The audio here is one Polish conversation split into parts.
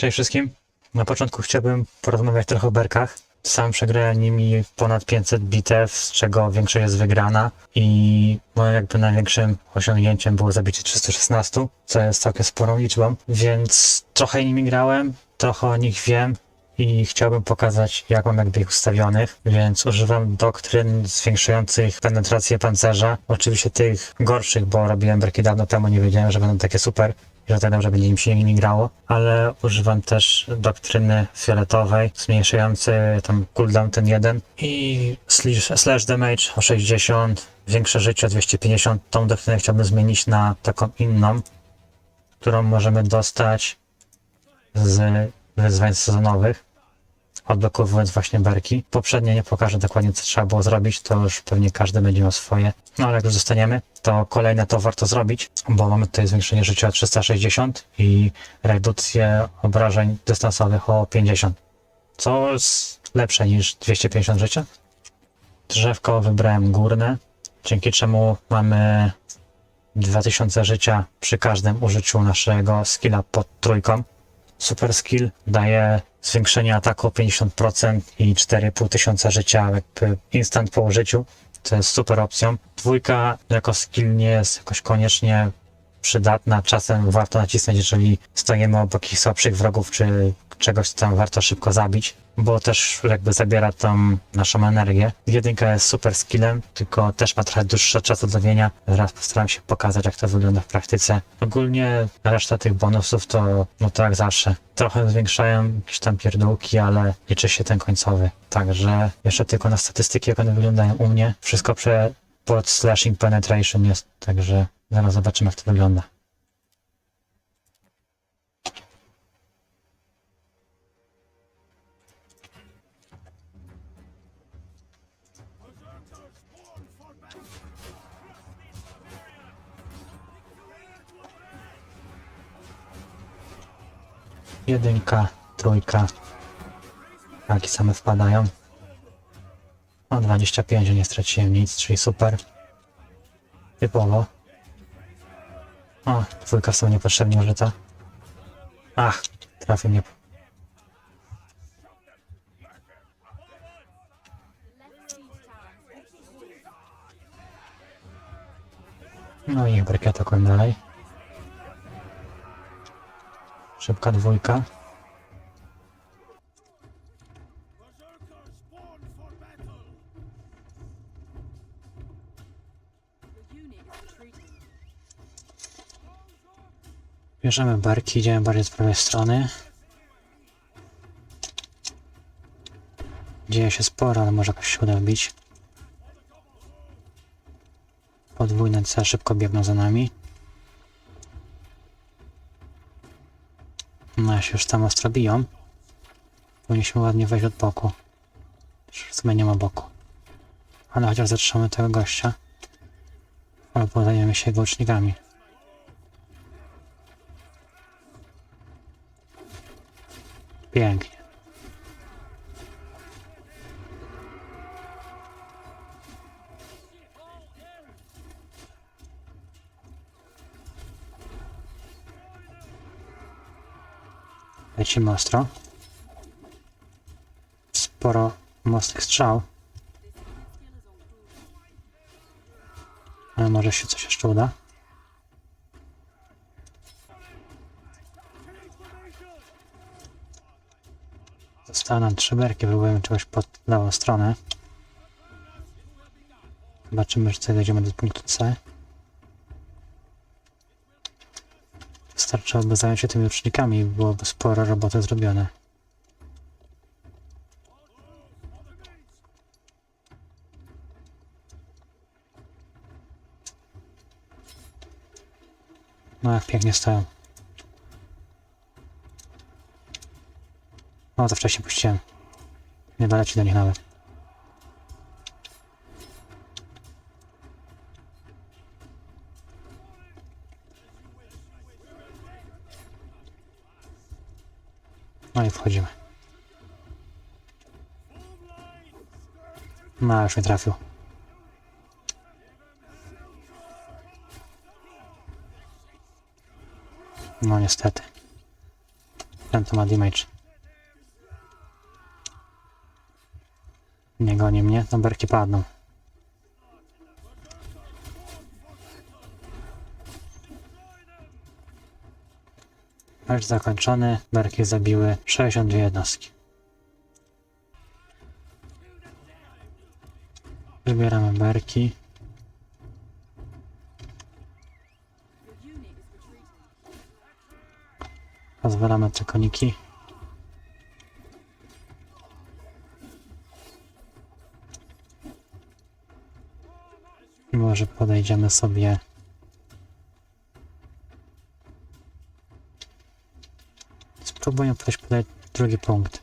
Cześć wszystkim. Na początku chciałbym porozmawiać trochę o berkach. Sam przegrałem nimi ponad 500 bitew, z czego większość jest wygrana. I moim jakby największym osiągnięciem było zabicie 316, co jest całkiem sporą liczbą, więc trochę nimi grałem, trochę o nich wiem i chciałbym pokazać jak mam jakby ich ustawionych, więc używam doktryn zwiększających penetrację pancerza, oczywiście tych gorszych, bo robiłem berki dawno temu, nie wiedziałem, że będą takie super, i że będzie im się nie grało, ale używam też doktryny fioletowej, zmniejszającej tam cooldown ten jeden i slash, slash damage o 60, większe życie o 250. Tą doktrynę chciałbym zmienić na taką inną, którą możemy dostać z wyzwań sezonowych, odblokowując właśnie berki. Poprzednie nie pokażę dokładnie, co trzeba było zrobić, to już pewnie każdy będzie miał swoje. No ale jak już zostaniemy, to kolejne to warto zrobić, bo mamy tutaj zwiększenie życia o 360 i redukcję obrażeń dystansowych o 50, co jest lepsze niż 250 życia. Drzewko wybrałem górne, dzięki czemu mamy 2000 życia przy każdym użyciu naszego skilla pod trójką. Super skill daje zwiększenie ataku o 50% i 4,5 tysiąca życia jakby instant po użyciu. To jest super opcją. Dwójka jako skill nie jest jakoś koniecznie przydatna. Czasem warto nacisnąć, jeżeli stoimy obok jakichś słabszych wrogów, czy czegoś, tam warto szybko zabić, bo też jakby zabiera tą naszą energię. Jedynka jest super skillem, tylko też ma trochę dłuższe czas odnowienia. Zaraz postaram się pokazać, jak to wygląda w praktyce. Ogólnie reszta tych bonusów to, no to jak zawsze, trochę zwiększają jakieś tam pierdółki, ale liczy się ten końcowy. Także jeszcze tylko na statystyki, jak one wyglądają u mnie. Wszystko prze, pod slashing penetration jest, także zaraz zobaczymy, jak to wygląda. Jedynka, trójka. Takie same wpadają. O 25, nie straciłem nic, czyli super. Typowo. O, dwójka sumie niepotrzebnie użyta. Ach, trafił mnie. No i berki atakują dalej. Szybka dwójka. Bierzemy barki, idziemy bardziej z prawej strony. Dzieje się sporo, ale może jakoś się uda wbić. Podwójne C szybko biegną za nami. No, się już tam ostro biją. Powinniśmy ładnie wejść od boku. W sumie nie ma boku. Ale chociaż zatrzymamy tego gościa. Albo zajmiemy się jego ucznikami. Pięknie. Lecimy ostro. Sporo mocnych strzał. Ale może się coś jeszcze uda. Zostały nam trzy próbujemy czegoś pod lewą stronę. Zobaczymy, czy dojdziemy do punktu C. Wystarczyłoby zająć się tymi ucznikami, byłoby sporo roboty zrobione. No jak pięknie stoją. O, to wcześniej puściłem. Nie doleci do nich nawet. No i wchodzimy. No, już mnie trafił. No niestety. Ten to ma damage. Nie goni mnie, no berki padną. Mecz zakończony, berki zabiły 62 jednostki. Wybieramy berki. Pozwalamy te koniki. I Może podejdziemy sobie. Spróbuję podejść podać drugi punkt.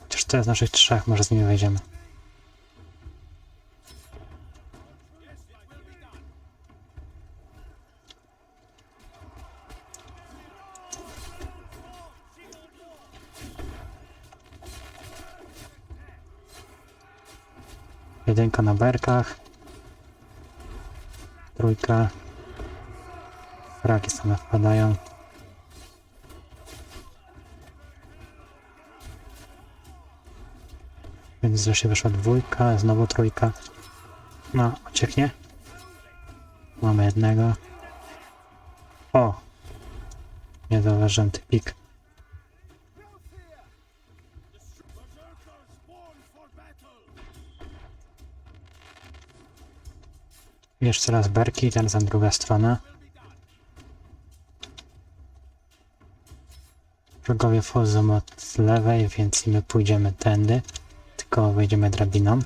Chociaż jest naszych trzech, może z nimi wejdziemy. Jedynka na berkach. Trójka. Fraki same wpadają. Więc wreszcie wyszła dwójka, znowu trójka. No, ucieknie. Mamy jednego. O! Nie zauważyłem tych pik. Jeszcze raz berki, teraz tam druga strona. Wrogowie wchodzą od lewej, więc my pójdziemy tędy. Tylko wejdziemy drabiną.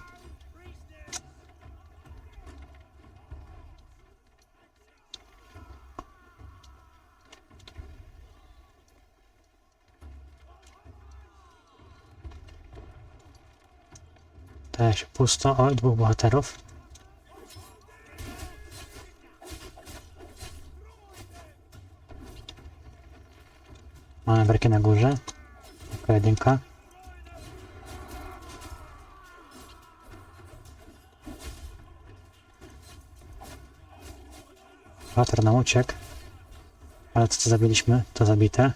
Się pusto. O, dwóch bohaterów. Berki na górze. Tylko jedynka. Water nam uciekł. Ale to co zabiliśmy, to zabite.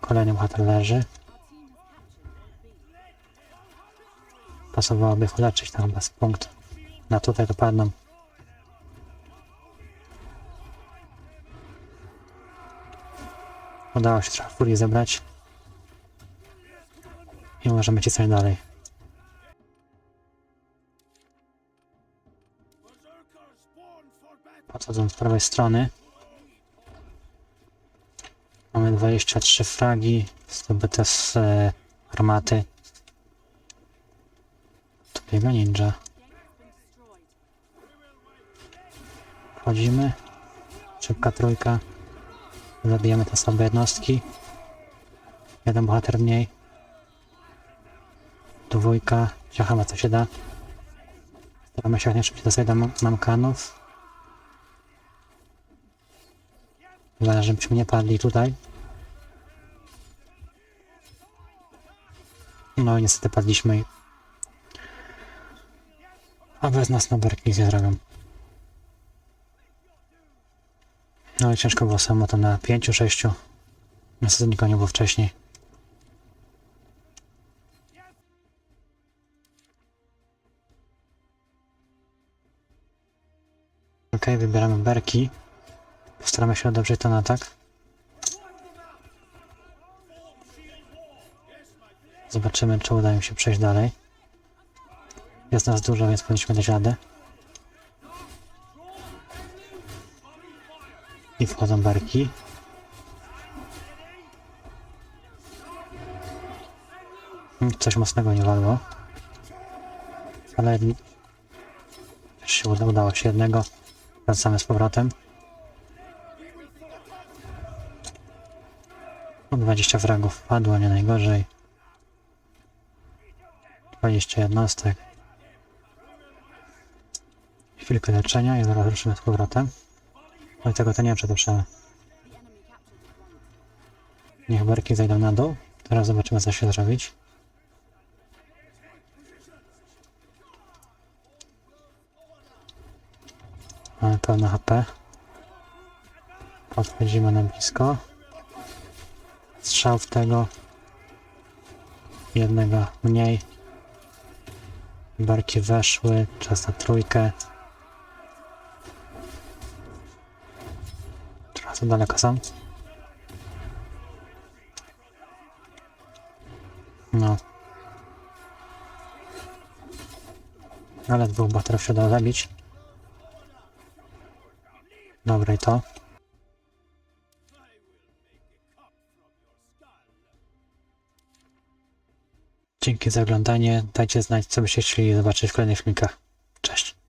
Kolejny bohater leży. Pasowałoby ich uleczyć tam chyba z punkt. Na to padną. Udało się trochę furii zebrać. I możemy cisnąć dalej. Podchodzą z prawej strony. Mamy 23 fragi zdobyte z e, armaty. Tu biega ninja. Wchodzimy. Szybka trójka. Zabijamy te słabe jednostki. Jeden bohater mniej. Dwójka. Ciachamy co się da. Staramy się jak najszybciej dostać do mam- mamkanów. Uważam, żebyśmy nie padli tutaj. No i niestety padliśmy. A bez nas na nic nie zrobią. No i ciężko było samo to na pięciu, sześciu. Niestety nikogo nie było wcześniej. Ok, wybieramy berki. Postaramy się odeprzeć ten atak. Zobaczymy, czy uda mi się przejść dalej. Jest nas dużo, więc powinniśmy dać radę. I wchodzą berki. Mm, Coś mocnego nie walło. Ale też się uda, udało się jednego. Wracamy z powrotem. No 20 fragów padło, nie najgorzej. 20 jednostek. Chwilkę leczenia i zaraz ruszymy z powrotem. No i tego to nie przetuszę. Niech barki zajdą na dół. Teraz zobaczymy co się zrobić. Mamy pełne HP. Podchodzimy na blisko. Strzał w tego. Jednego mniej. Barki weszły. Czas na trójkę. Za daleko są. No. Ale dwóch baterów się da zabić. Dobra i to. Dzięki za oglądanie. Dajcie znać, co byście chcieli zobaczyć w kolejnych filmikach.